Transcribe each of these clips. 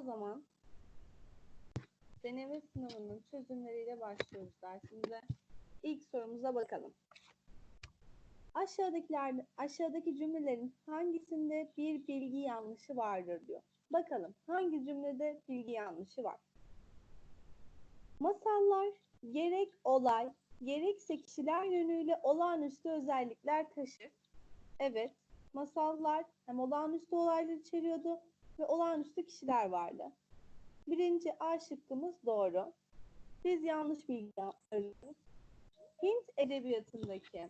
O zaman deneme sınavının çözümleriyle başlıyoruz dersimize. İlk sorumuza bakalım. Aşağıdakiler, aşağıdaki cümlelerin hangisinde bir bilgi yanlışı vardır diyor. Bakalım hangi cümlede bilgi yanlışı var? Masallar gerek olay, gerekse kişiler yönüyle olağanüstü özellikler taşır. Evet, masallar hem olağanüstü olaylar içeriyordu ve olağanüstü kişiler vardı. Birinci A şıkkımız doğru. Biz yanlış bilgi arıyoruz. Hint edebiyatındaki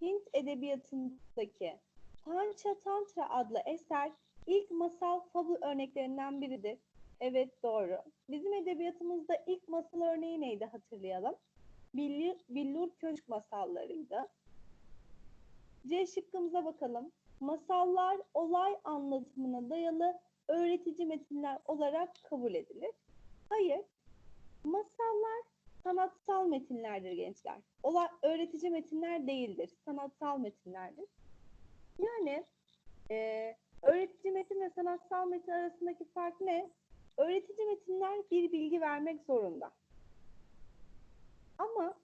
Hint edebiyatındaki Tantra Tantra adlı eser ilk masal fabul örneklerinden biridir. Evet doğru. Bizim edebiyatımızda ilk masal örneği neydi hatırlayalım. Billur, Billur Köşk masallarıydı. C şıkkımıza bakalım. Masallar olay anlatımına dayalı öğretici metinler olarak kabul edilir. Hayır. Masallar sanatsal metinlerdir gençler. Olay öğretici metinler değildir. Sanatsal metinlerdir. Yani e, öğretici metin ve sanatsal metin arasındaki fark ne? Öğretici metinler bir bilgi vermek zorunda. Ama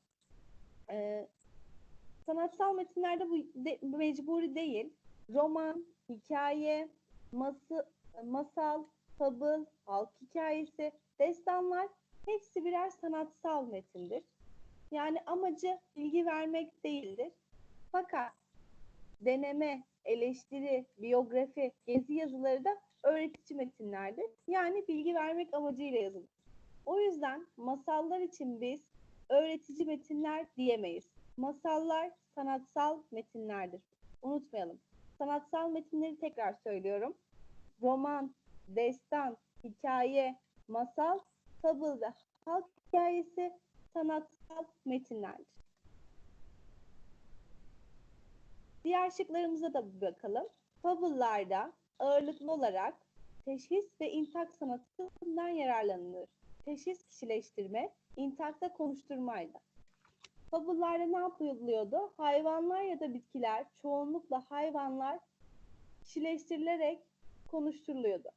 e, sanatsal metinlerde bu, de, bu mecburi değil. Roman, hikaye,ması, masal, fabıl, halk hikayesi, destanlar hepsi birer sanatsal metindir. Yani amacı bilgi vermek değildir. Fakat deneme, eleştiri, biyografi, gezi yazıları da öğretici metinlerdir. Yani bilgi vermek amacıyla yazılır. O yüzden masallar için biz öğretici metinler diyemeyiz. Masallar sanatsal metinlerdir. Unutmayalım. Sanatsal metinleri tekrar söylüyorum. Roman, destan, hikaye, masal, fabıl ve halk hikayesi sanatsal metinlerdir. Diğer şıklarımıza da bir bakalım. Fabıllarda ağırlıklı olarak teşhis ve intak sanatından yararlanılır. Teşhis kişileştirme, intakta konuşturmaydı. Fabıllarda ne yapılıyordu? Hayvanlar ya da bitkiler, çoğunlukla hayvanlar kişileştirilerek konuşturuluyordu.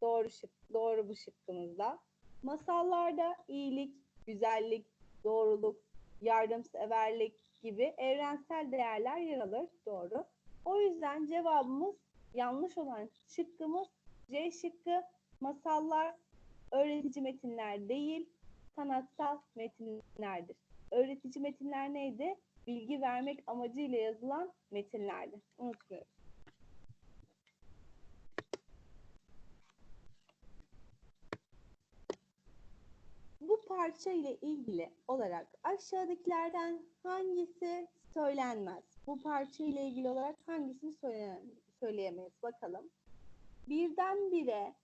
Doğru şık, doğru bu şıkkımızda. Masallarda iyilik, güzellik, doğruluk, yardımseverlik gibi evrensel değerler yer alır. Doğru. O yüzden cevabımız yanlış olan şıkkımız C şıkkı. Masallar öğretici metinler değil, sanatsal metinlerdir. Öğretici metinler neydi? Bilgi vermek amacıyla yazılan metinlerdi. Unutmuyoruz. Bu parça ile ilgili olarak aşağıdakilerden hangisi söylenmez? Bu parça ile ilgili olarak hangisini söyle söyleyemeyiz? Bakalım. Birdenbire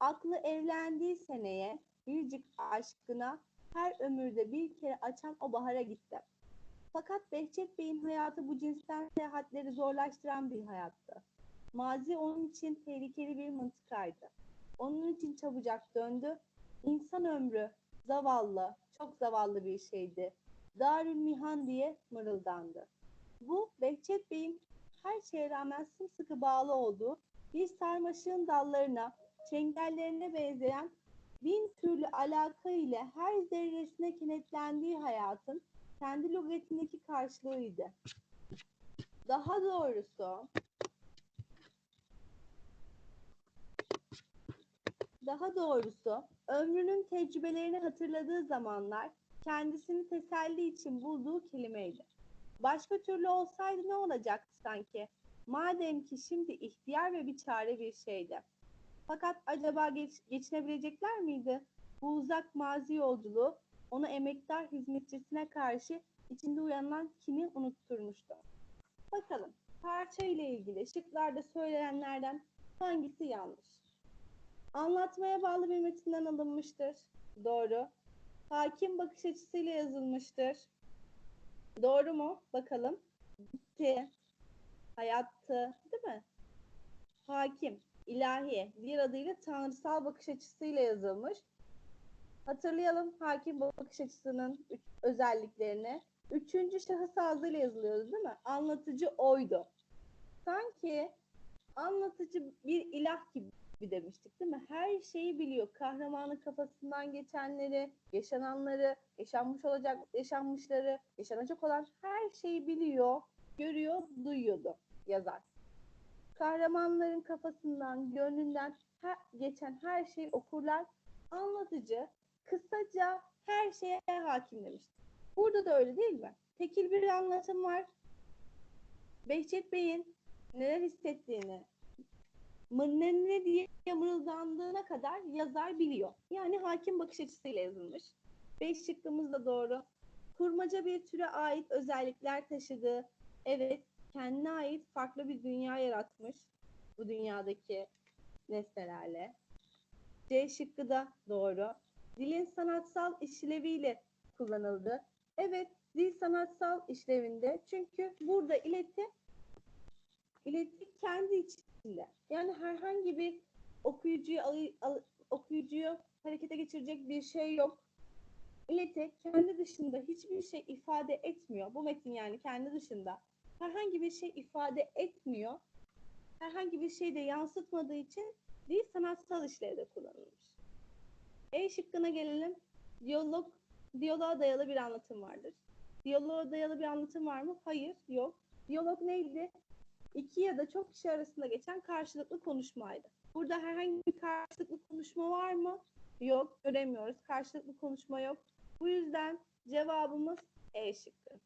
aklı evlendiği seneye biricik aşkına her ömürde bir kere açan o bahara gitti. Fakat Behçet Bey'in hayatı bu cinsten seyahatleri zorlaştıran bir hayattı. Mazi onun için tehlikeli bir mıntıkaydı. Onun için çabucak döndü. İnsan ömrü zavallı, çok zavallı bir şeydi. Darül Mihan diye mırıldandı. Bu Behçet Bey'in her şeye rağmen sımsıkı bağlı olduğu bir sarmaşığın dallarına, çengellerine benzeyen bin türlü alaka ile her zerresine kenetlendiği hayatın kendi lügatindeki karşılığıydı. Daha doğrusu daha doğrusu ömrünün tecrübelerini hatırladığı zamanlar kendisini teselli için bulduğu kelimeydi. Başka türlü olsaydı ne olacaktı sanki? Madem ki şimdi ihtiyar ve bir çare bir şeydi. Fakat acaba geç, geçinebilecekler miydi? Bu uzak mazi yolculuğu onu emektar hizmetçisine karşı içinde uyanan kini unutturmuştu. Bakalım parça ile ilgili şıklarda söylenenlerden hangisi yanlış? Anlatmaya bağlı bir metinden alınmıştır. Doğru. Hakim bakış açısıyla yazılmıştır. Doğru mu? Bakalım. Bitti. Hayattı. Değil mi? Hakim, ilahi, diğer adıyla tanrısal bakış açısıyla yazılmış. Hatırlayalım hakim bakış açısının üç özelliklerini. Üçüncü şahıs ağzıyla yazılıyordu değil mi? Anlatıcı oydu. Sanki anlatıcı bir ilah gibi demiştik değil mi? Her şeyi biliyor. Kahramanın kafasından geçenleri, yaşananları, yaşanmış olacak, yaşanmışları, yaşanacak olan her şeyi biliyor, görüyor, duyuyordu yazar. Kahramanların kafasından, gönlünden her, geçen her şeyi okurlar. Anlatıcı kısaca her şeye hakim demiştir. Burada da öyle değil mi? Tekil bir anlatım var. Behçet Bey'in neler hissettiğini, ne diye mırıldandığına kadar yazar biliyor. Yani hakim bakış açısıyla yazılmış. Beş şıkkımız da doğru. Kurmaca bir türe ait özellikler taşıdığı, evet kendine ait farklı bir dünya yaratmış bu dünyadaki nesnelerle. C şıkkı da doğru. Dilin sanatsal işleviyle kullanıldı. Evet, dil sanatsal işlevinde. Çünkü burada ileti ileti kendi içinde. Yani herhangi bir okuyucuyu al- al- okuyucuyu harekete geçirecek bir şey yok. İleti kendi dışında hiçbir şey ifade etmiyor. Bu metin yani kendi dışında herhangi bir şey ifade etmiyor. Herhangi bir şey de yansıtmadığı için dil sanatsal işlevde kullanılmış. E şıkkına gelelim. Diyalog, diyaloğa dayalı bir anlatım vardır. Diyaloğa dayalı bir anlatım var mı? Hayır, yok. Diyalog neydi? İki ya da çok kişi arasında geçen karşılıklı konuşmaydı. Burada herhangi bir karşılıklı konuşma var mı? Yok, göremiyoruz. Karşılıklı konuşma yok. Bu yüzden cevabımız E şıkkı.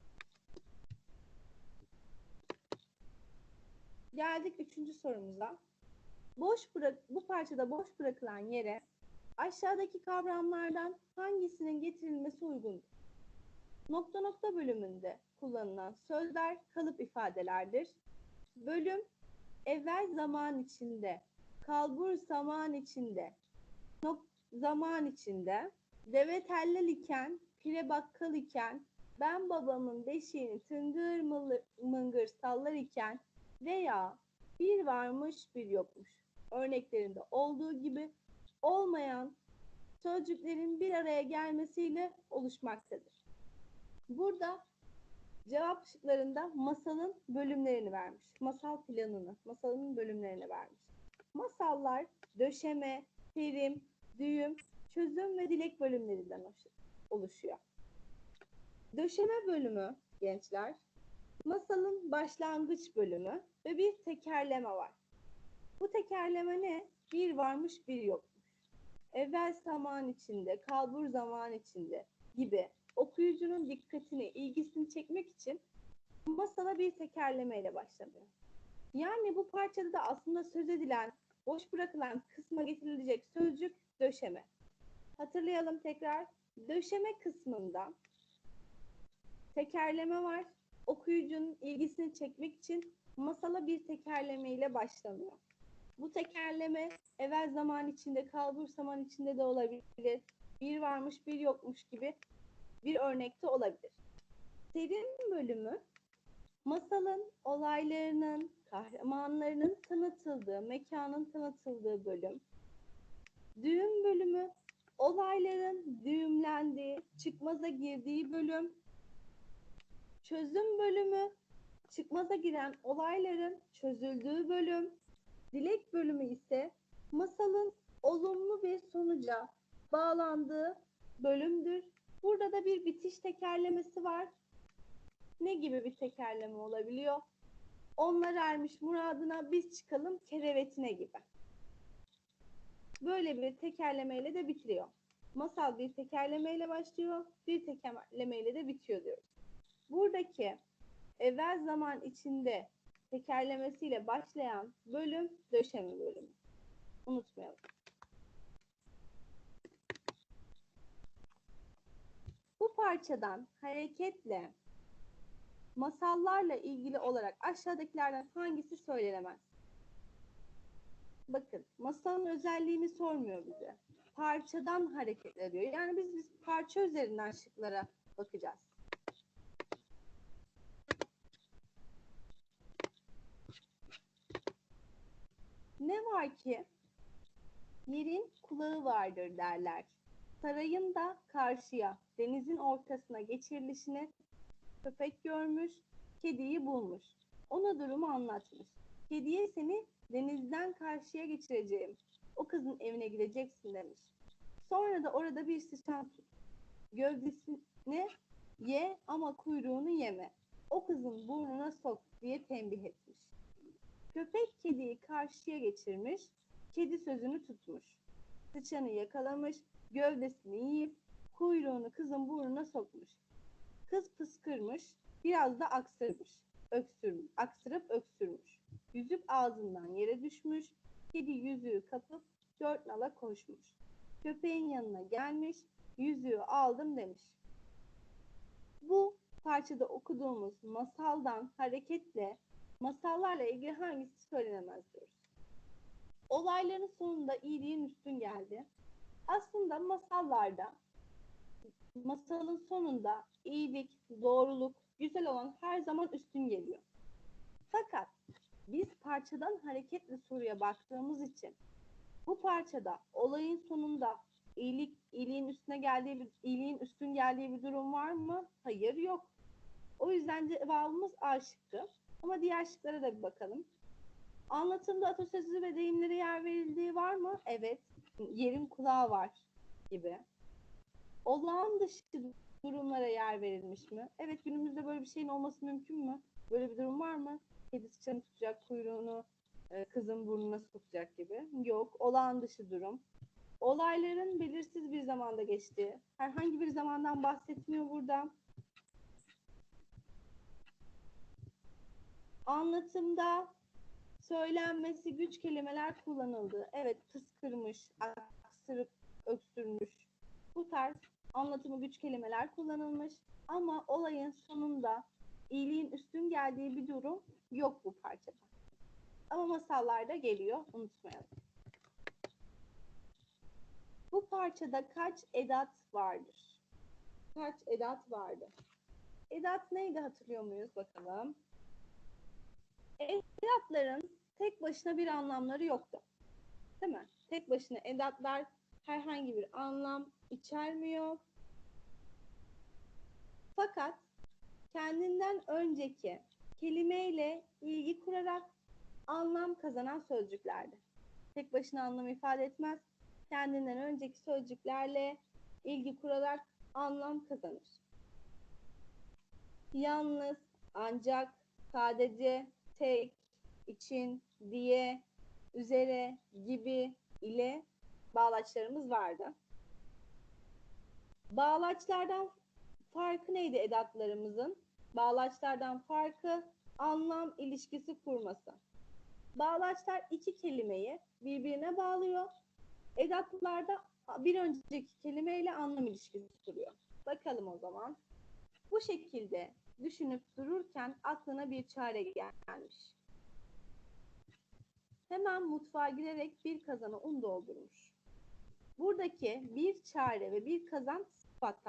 Geldik üçüncü sorumuza. Boş bırak bu parçada boş bırakılan yere aşağıdaki kavramlardan hangisinin getirilmesi uygundur? Nokta nokta bölümünde kullanılan sözler kalıp ifadelerdir. Bölüm evvel zaman içinde, kalbur zaman içinde, nok zaman içinde, deve tellal iken, pire bakkal iken, ben babamın beşiğini tıngır mıngır sallar iken veya bir varmış bir yokmuş örneklerinde olduğu gibi olmayan sözcüklerin bir araya gelmesiyle oluşmaktadır. Burada cevap şıklarında masalın bölümlerini vermiş. Masal planını, masalın bölümlerini vermiş. Masallar döşeme, terim, düğüm, çözüm ve dilek bölümlerinden oluşu- oluşuyor. Döşeme bölümü gençler, masalın başlangıç bölümü ve bir tekerleme var. Bu tekerleme ne? Bir varmış bir yokmuş. Evvel zaman içinde, kalbur zaman içinde gibi okuyucunun dikkatini, ilgisini çekmek için masala bir tekerlemeyle başlanıyor. Yani bu parçada da aslında söz edilen, boş bırakılan kısma getirilecek sözcük döşeme. Hatırlayalım tekrar. Döşeme kısmında tekerleme var. Okuyucunun ilgisini çekmek için masala bir tekerleme ile başlanıyor. Bu tekerleme evvel zaman içinde, kalbur zaman içinde de olabilir. Bir varmış, bir yokmuş gibi bir örnekte olabilir. Serin bölümü masalın olaylarının, kahramanlarının tanıtıldığı, mekanın tanıtıldığı bölüm. Düğüm bölümü olayların düğümlendiği, çıkmaza girdiği bölüm. Çözüm bölümü çıkmaza giren olayların çözüldüğü bölüm. Dilek bölümü ise masalın olumlu bir sonuca bağlandığı bölümdür. Burada da bir bitiş tekerlemesi var. Ne gibi bir tekerleme olabiliyor? Onlar ermiş muradına biz çıkalım kerevetine gibi. Böyle bir tekerlemeyle de bitiriyor. Masal bir tekerlemeyle başlıyor, bir tekerlemeyle de bitiyor diyoruz. Buradaki evvel zaman içinde tekerlemesiyle başlayan bölüm döşeme bölümü. Unutmayalım. Bu parçadan hareketle masallarla ilgili olarak aşağıdakilerden hangisi söylenemez? Bakın masalın özelliğini sormuyor bize. Parçadan hareketle diyor. Yani biz, biz parça üzerinden şıklara bakacağız. Ne var ki yerin kulağı vardır derler. Sarayın da karşıya, denizin ortasına geçirilişini köpek görmüş, kediyi bulmuş. Ona durumu anlatmış. Kediye seni denizden karşıya geçireceğim. O kızın evine gideceksin demiş. Sonra da orada bir sıçan tut. Gövdesini ye ama kuyruğunu yeme. O kızın burnuna sok diye tembih etmiş. Köpek kediyi karşıya geçirmiş. Kedi sözünü tutmuş. Sıçanı yakalamış, gövdesini yiyip kuyruğunu kızın burnuna sokmuş. Kız pıskırmış, biraz da aksırmış. Öksürmüş, aksırıp öksürmüş. Yüzük ağzından yere düşmüş. Kedi yüzüğü kapıp dört nala koşmuş. Köpeğin yanına gelmiş, yüzüğü aldım demiş. Bu parçada okuduğumuz masaldan hareketle masallarla ilgili hangisi söylenemez diyoruz. Olayların sonunda iyiliğin üstün geldi. Aslında masallarda masalın sonunda iyilik, doğruluk, güzel olan her zaman üstün geliyor. Fakat biz parçadan hareketle soruya baktığımız için bu parçada olayın sonunda iyilik iyiliğin üstüne geldiği bir iyiliğin üstün geldiği bir durum var mı? Hayır yok. O yüzden cevabımız A şıkkı. Ama diğer şıklara da bir bakalım. Anlatımda atasözü ve deyimlere yer verildiği var mı? Evet. Yerin kulağı var gibi. Olağan dışı durumlara yer verilmiş mi? Evet günümüzde böyle bir şeyin olması mümkün mü? Böyle bir durum var mı? Kedi sıçanı tutacak, kuyruğunu e, kızın burnuna sokacak gibi. Yok. Olağan dışı durum. Olayların belirsiz bir zamanda geçtiği. Herhangi bir zamandan bahsetmiyor burada. Anlatımda söylenmesi güç kelimeler kullanıldı. Evet, pıskırmış, aksırıp, öksürmüş. Bu tarz anlatımı güç kelimeler kullanılmış. Ama olayın sonunda iyiliğin üstün geldiği bir durum yok bu parçada. Ama masallarda geliyor, unutmayalım. Bu parçada kaç edat vardır? Kaç edat vardı? Edat neydi hatırlıyor muyuz bakalım? Edatların tek başına bir anlamları yoktu. Değil mi? Tek başına edatlar herhangi bir anlam içermiyor. Fakat kendinden önceki kelimeyle ilgi kurarak anlam kazanan sözcüklerdi. Tek başına anlam ifade etmez. Kendinden önceki sözcüklerle ilgi kurarak anlam kazanır. Yalnız, ancak, sadece, tek, için, diye, üzere, gibi ile bağlaçlarımız vardı. Bağlaçlardan farkı neydi edatlarımızın? Bağlaçlardan farkı anlam ilişkisi kurması. Bağlaçlar iki kelimeyi birbirine bağlıyor. Edatlarda bir önceki kelimeyle anlam ilişkisi kuruyor. Bakalım o zaman. Bu şekilde düşünüp dururken aklına bir çare gelmiş. Hemen mutfağa girerek bir kazana un doldurmuş. Buradaki bir çare ve bir kazan sıfat.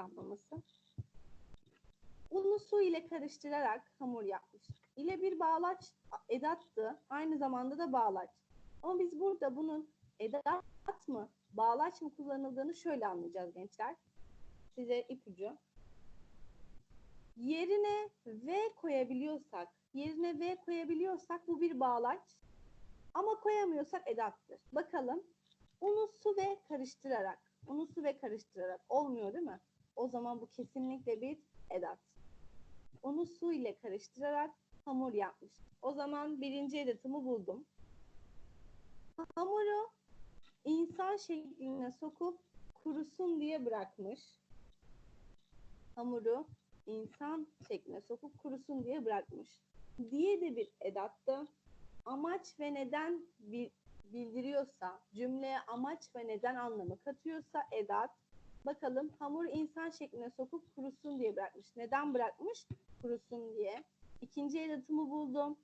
Unu su ile karıştırarak hamur yapmış. İle bir bağlaç edattı. Aynı zamanda da bağlaç. Ama biz burada bunun edat mı, bağlaç mı kullanıldığını şöyle anlayacağız gençler. Size ipucu. Yerine V koyabiliyorsak, yerine V koyabiliyorsak bu bir bağlaç. Ama koyamıyorsak edattır. Bakalım. Unu su ve karıştırarak. Unu su ve karıştırarak. Olmuyor değil mi? O zaman bu kesinlikle bir edat. Onu su ile karıştırarak hamur yapmış. O zaman birinci edatımı buldum. Hamuru insan şekline sokup kurusun diye bırakmış. Hamuru insan şekline sokup kurusun diye bırakmış. Diye de bir edatta amaç ve neden bildiriyorsa, cümleye amaç ve neden anlamı katıyorsa edat, bakalım hamur insan şekline sokup kurusun diye bırakmış. Neden bırakmış? Kurusun diye. İkinci edatımı buldum.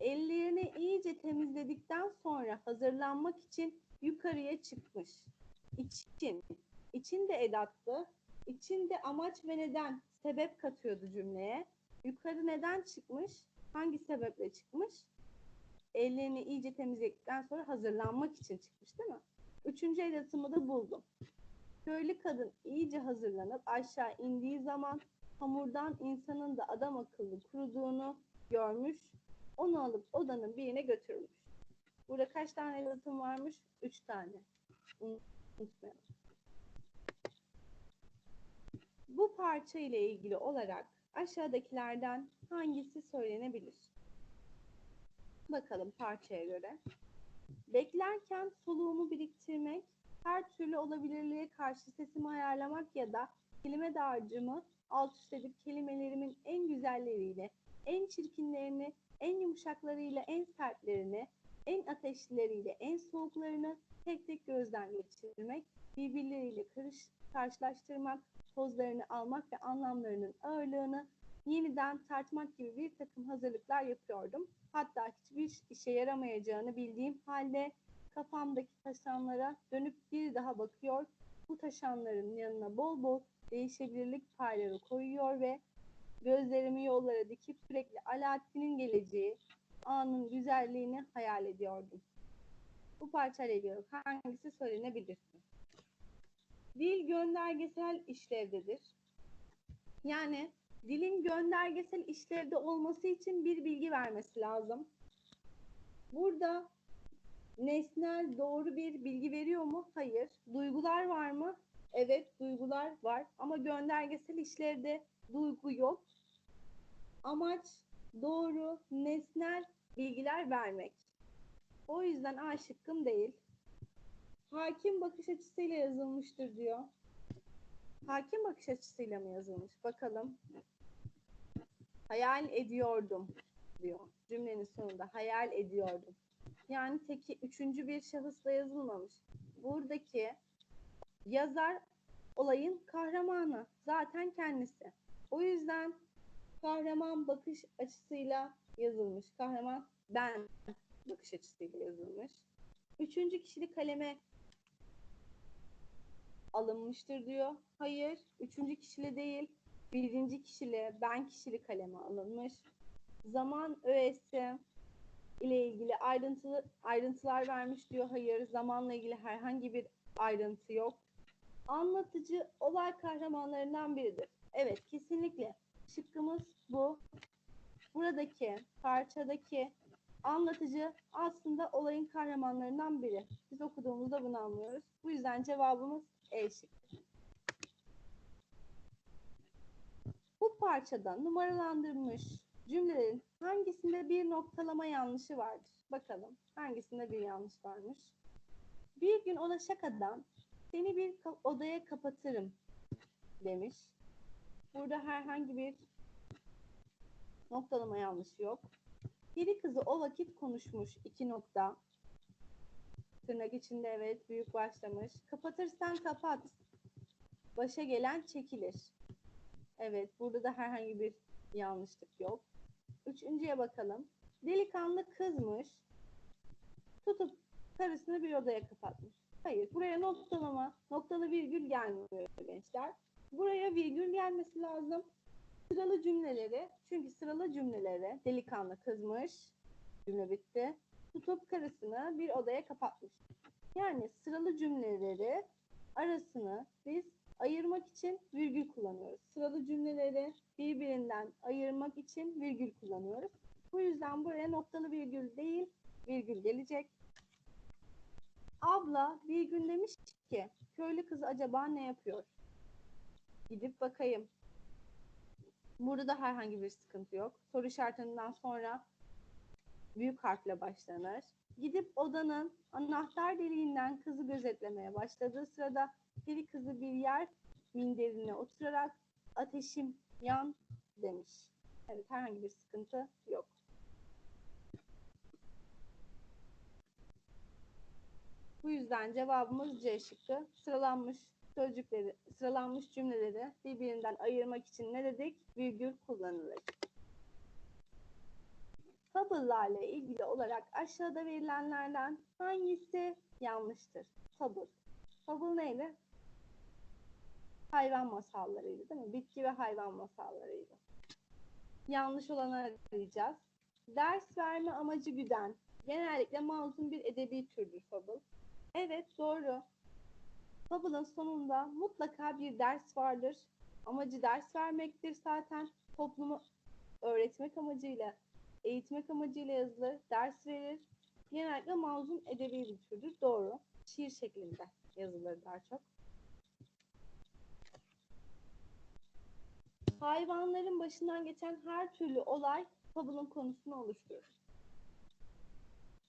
Ellerini iyice temizledikten sonra hazırlanmak için yukarıya çıkmış. İçin. İçin de edattı. İçin de amaç ve neden sebep katıyordu cümleye. Yukarı neden çıkmış? Hangi sebeple çıkmış? Ellerini iyice temizledikten sonra hazırlanmak için çıkmış değil mi? Üçüncü edatımı da buldum. Köylü kadın iyice hazırlanıp aşağı indiği zaman hamurdan insanın da adam akıllı kuruduğunu görmüş. Onu alıp odanın birine götürmüş. Burada kaç tane yalıtım varmış? Üç tane. Unutmayalım. Bu parça ile ilgili olarak aşağıdakilerden hangisi söylenebilir? Bakalım parçaya göre. Beklerken soluğumu biriktirmek, her türlü olabilirliğe karşı sesimi ayarlamak ya da kelime dağarcığımı alt üst edip kelimelerimin en güzelleriyle, en çirkinlerini, en yumuşaklarıyla en sertlerini, en ateşlileriyle en soğuklarını tek tek gözden geçirmek, birbirleriyle karış, karşılaştırmak, tozlarını almak ve anlamlarının ağırlığını yeniden tartmak gibi bir takım hazırlıklar yapıyordum. Hatta hiçbir işe yaramayacağını bildiğim halde kafamdaki taşanlara dönüp bir daha bakıyor, bu taşanların yanına bol bol değişebilirlik payları koyuyor ve gözlerimi yollara dikip sürekli Alaaddin'in geleceği anın güzelliğini hayal ediyordum. Bu parçayla ilgili hangisi söylenebilir? Dil göndergesel işlevdedir. Yani dilin göndergesel işlevde olması için bir bilgi vermesi lazım. Burada nesnel doğru bir bilgi veriyor mu? Hayır. Duygular var mı? Evet, duygular var ama göndergesel işlevde duygu yok. Amaç doğru, nesnel bilgiler vermek. O yüzden A şıkkım değil. Hakim bakış açısıyla yazılmıştır diyor. Hakim bakış açısıyla mı yazılmış? Bakalım. Hayal ediyordum diyor. Cümlenin sonunda hayal ediyordum. Yani teki üçüncü bir şahısla yazılmamış. Buradaki yazar olayın kahramanı. Zaten kendisi. O yüzden kahraman bakış açısıyla yazılmış. Kahraman ben bakış açısıyla yazılmış. Üçüncü kişilik kaleme alınmıştır diyor. Hayır, üçüncü kişili değil, birinci kişili, ben kişili kaleme alınmış. Zaman öğesi ile ilgili ayrıntılı ayrıntılar vermiş diyor. Hayır, zamanla ilgili herhangi bir ayrıntı yok. Anlatıcı olay kahramanlarından biridir. Evet, kesinlikle. Şıkkımız bu. Buradaki parçadaki anlatıcı aslında olayın kahramanlarından biri. Biz okuduğumuzda bunu anlıyoruz. Bu yüzden cevabımız E şıkkı. Bu parçada numaralandırılmış cümlelerin hangisinde bir noktalama yanlışı vardır? Bakalım hangisinde bir yanlış varmış? Bir gün ona şakadan seni bir odaya kapatırım demiş. Burada herhangi bir noktalama yanlışı yok. Peri kızı o vakit konuşmuş iki nokta. Tırnak içinde evet büyük başlamış. Kapatırsan kapat. Başa gelen çekilir. Evet burada da herhangi bir yanlışlık yok. Üçüncüye bakalım. Delikanlı kızmış. Tutup karısını bir odaya kapatmış. Hayır buraya noktalama, noktalı virgül gelmiyor gençler. Buraya virgül gelmesi lazım. Sıralı cümleleri, çünkü sıralı cümleleri delikanlı kızmış, cümle bitti. Tutup karısını bir odaya kapatmış. Yani sıralı cümleleri arasını biz ayırmak için virgül kullanıyoruz. Sıralı cümleleri birbirinden ayırmak için virgül kullanıyoruz. Bu yüzden buraya noktalı virgül değil, virgül gelecek. Abla bir gün demiş ki, köylü kız acaba ne yapıyor? Gidip bakayım. Burada da herhangi bir sıkıntı yok. Soru işaretinden sonra büyük harfle başlanır. Gidip odanın anahtar deliğinden kızı gözetlemeye başladığı sırada peri kızı bir yer minderine oturarak ateşim yan demiş. Evet herhangi bir sıkıntı yok. Bu yüzden cevabımız C şıkkı. Sıralanmış sözcükleri, sıralanmış cümleleri birbirinden ayırmak için ne dedik? Virgül kullanılır. Fable'larla ilgili olarak aşağıda verilenlerden hangisi yanlıştır? Fable. Fable neydi? Hayvan masallarıydı değil mi? Bitki ve hayvan masallarıydı. Yanlış olanı arayacağız. Ders verme amacı güden. Genellikle mazlum bir edebi türdür Fable. Evet doğru. Fable'ın sonunda mutlaka bir ders vardır. Amacı ders vermektir zaten. Toplumu öğretmek amacıyla eğitmek amacıyla yazılır, ders verir. Genellikle manzum edebi bir türdür. Doğru. Şiir şeklinde yazılır daha çok. Hayvanların başından geçen her türlü olay fabulun konusunu oluşturur.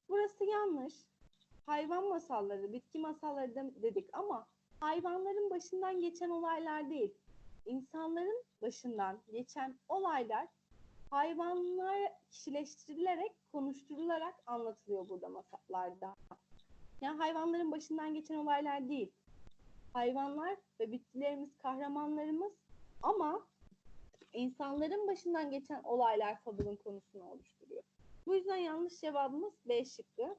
Burası yanlış. Hayvan masalları, bitki masalları dedik ama hayvanların başından geçen olaylar değil. İnsanların başından geçen olaylar hayvanlar kişileştirilerek, konuşturularak anlatılıyor burada masallarda. Yani hayvanların başından geçen olaylar değil. Hayvanlar ve bitkilerimiz kahramanlarımız ama insanların başından geçen olaylar fabulun konusunu oluşturuyor. Bu yüzden yanlış cevabımız B şıkkı.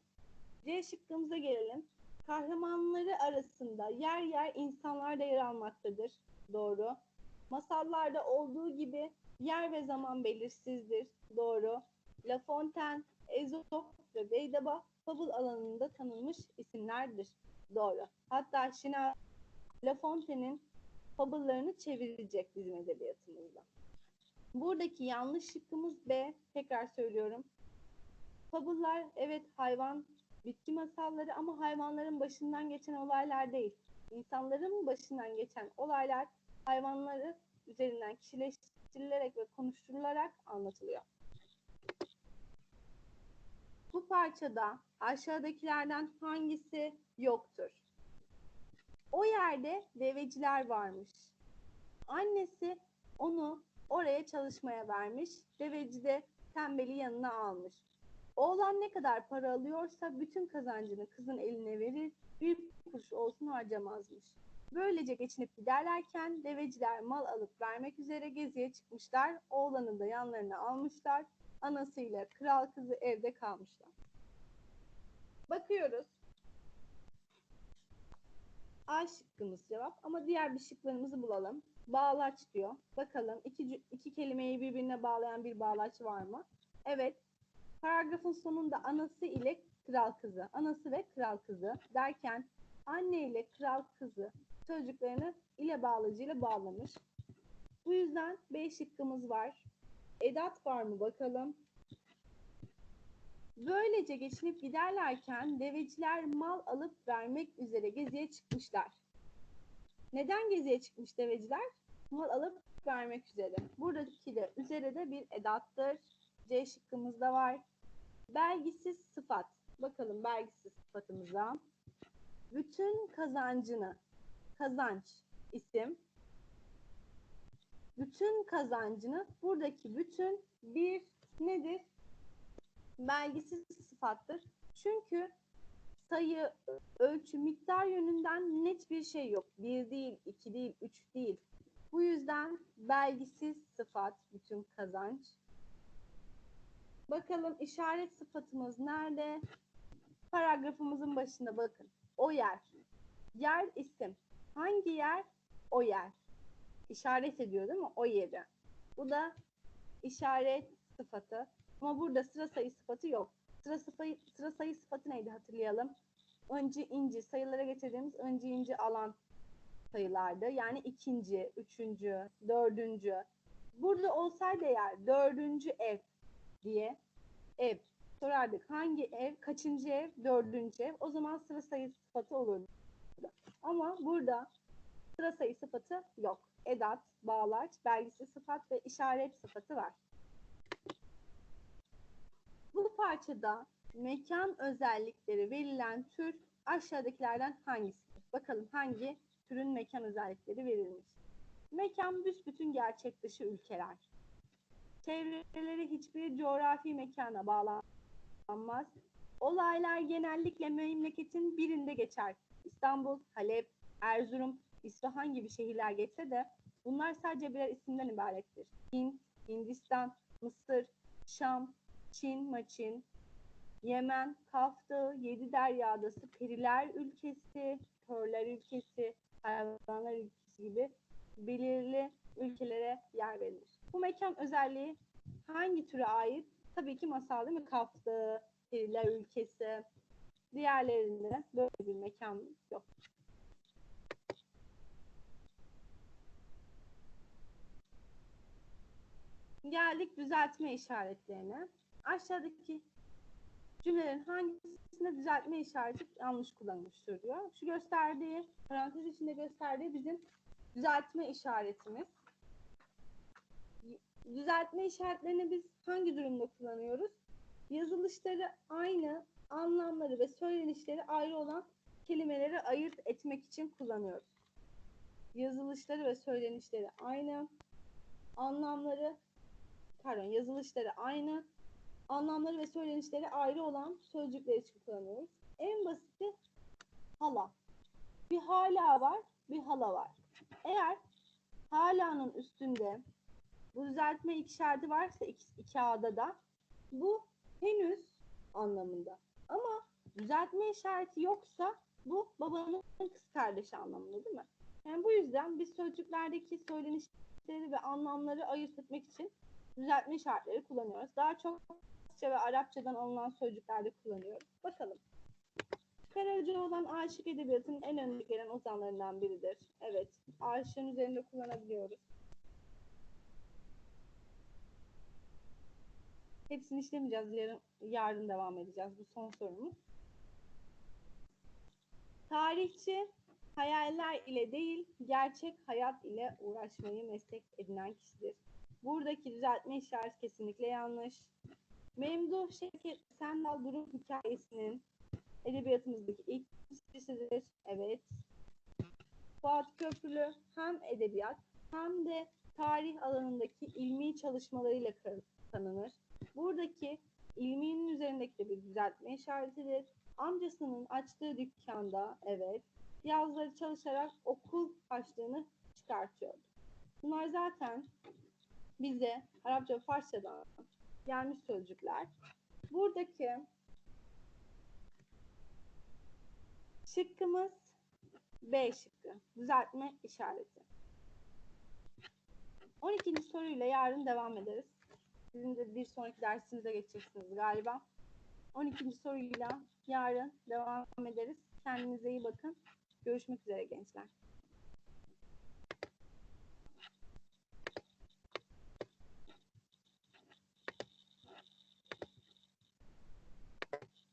C şıkkımıza gelelim. Kahramanları arasında yer yer insanlar da yer almaktadır. Doğru. Masallarda olduğu gibi yer ve zaman belirsizdir. Doğru. La Fontaine, Ezop ve Beydaba fabul alanında tanınmış isimlerdir. Doğru. Hatta Şina La Fontaine'in fabullarını çevirecek bizim edebiyatımızda. Buradaki yanlış şıkkımız B. Tekrar söylüyorum. Fabullar evet hayvan, bitki masalları ama hayvanların başından geçen olaylar değil. İnsanların başından geçen olaylar hayvanları üzerinden kişileştirilerek ve konuşturularak anlatılıyor. Bu parçada aşağıdakilerden hangisi yoktur? O yerde deveciler varmış. Annesi onu oraya çalışmaya vermiş. Deveci de tembeli yanına almış. Oğlan ne kadar para alıyorsa bütün kazancını kızın eline verir, bir kuruş olsun harcamazmış. Böylece geçinip giderlerken deveciler mal alıp vermek üzere geziye çıkmışlar. Oğlanı da yanlarına almışlar. Anasıyla kral kızı evde kalmışlar. Bakıyoruz. A şıkkımız cevap ama diğer bir şıklarımızı bulalım. Bağlaç diyor. Bakalım iki, iki kelimeyi birbirine bağlayan bir bağlaç var mı? Evet. Paragrafın sonunda anası ile kral kızı, anası ve kral kızı derken anne ile kral kızı sözcüklerini ile bağlacıyla bağlamış. Bu yüzden B şıkkımız var. Edat var mı bakalım. Böylece geçinip giderlerken deveciler mal alıp vermek üzere geziye çıkmışlar. Neden geziye çıkmış deveciler? Mal alıp vermek üzere. Buradaki de üzere de bir edattır. C şıkkımızda var. Belgisiz sıfat. Bakalım belgisiz sıfatımıza. Bütün kazancını, kazanç isim. Bütün kazancını, buradaki bütün bir nedir? Belgisiz sıfattır. Çünkü sayı, ölçü, miktar yönünden net bir şey yok. Bir değil, iki değil, üç değil. Bu yüzden belgisiz sıfat bütün kazanç. Bakalım işaret sıfatımız nerede? Paragrafımızın başında bakın. O yer. Yer isim. Hangi yer? O yer. İşaret ediyor değil mi? O yeri. Bu da işaret sıfatı. Ama burada sıra sayı sıfatı yok. Sıra, sayı, sıra sayı sıfatı neydi hatırlayalım. Önce inci, sayılara getirdiğimiz önce inci alan sayılardı. Yani ikinci, üçüncü, dördüncü. Burada olsaydı eğer dördüncü ev diye ev sorardık. Hangi ev, kaçıncı ev, dördüncü ev. O zaman sıra sayı sıfatı olurdu. Ama burada sıra sayı sıfatı yok. Edat, bağlaç, belgisi sıfat ve işaret sıfatı var. Bu parçada mekan özellikleri verilen tür aşağıdakilerden hangisidir? Bakalım hangi türün mekan özellikleri verilmiş. Mekan büsbütün gerçek dışı ülkeler. Çevreleri hiçbir coğrafi mekana bağlanmaz. Olaylar genellikle memleketin birinde geçer. İstanbul, Halep, Erzurum, İsfahan gibi şehirler geçse de bunlar sadece birer isimden ibarettir. Hint, Hindistan, Mısır, Şam, Çin, Maçin, Yemen, Kaf Dağı, Yedi Derya Adası, Periler ülkesi, Körler ülkesi, Hayvanlar ülkesi gibi belirli ülkelere yer verilir. Bu mekan özelliği hangi türe ait? Tabii ki masal değil mi? Kaf Dağı, Periler ülkesi. Diğerlerinde böyle bir mekan yok. Geldik düzeltme işaretlerine. aşağıdaki cümlelerin hangisinde düzeltme işareti yanlış kullanılmıştır diyor. Şu gösterdiği, parantez içinde gösterdiği bizim düzeltme işaretimiz. Düzeltme işaretlerini biz hangi durumda kullanıyoruz? Yazılışları aynı, anlamları ve söylenişleri ayrı olan kelimeleri ayırt etmek için kullanıyoruz. Yazılışları ve söylenişleri aynı, anlamları pardon yazılışları aynı, anlamları ve söylenişleri ayrı olan sözcükler için kullanıyoruz. En basiti hala. Bir hala var, bir hala var. Eğer halanın üstünde bu düzeltme iki işareti varsa iki, iki A'da da bu henüz anlamında. Ama düzeltme işareti yoksa bu babanın kız kardeşi anlamında değil mi? Yani bu yüzden biz sözcüklerdeki söylenişleri ve anlamları ayırt etmek için düzeltme işaretleri kullanıyoruz. Daha çok Farsça ve Arapçadan alınan sözcüklerde kullanıyoruz. Bakalım. olan Aşık Edebiyatı'nın en önde gelen ozanlarından biridir. Evet, aşığın üzerinde kullanabiliyoruz. Hepsini işlemeyeceğiz. Yarın, yarın devam edeceğiz. Bu son sorumuz. Tarihçi hayaller ile değil, gerçek hayat ile uğraşmayı meslek edinen kişidir. Buradaki düzeltme işareti kesinlikle yanlış. Memduh Şevket Sendal Durum hikayesinin edebiyatımızdaki ilk kişisidir. Evet. Fuat Köprülü hem edebiyat hem de tarih alanındaki ilmi çalışmalarıyla tanınır. Buradaki ilminin üzerindeki de bir düzeltme işaretidir. Amcasının açtığı dükkanda evet yazları çalışarak okul açtığını çıkartıyordu. Bunlar zaten bize Arapça Farsçadan gelmiş sözcükler. Buradaki şıkkımız B şıkkı. Düzeltme işareti. 12. soruyla yarın devam ederiz. Sizin de bir sonraki dersinize geçeceksiniz galiba. 12. soruyla yarın devam ederiz. Kendinize iyi bakın. Görüşmek üzere gençler.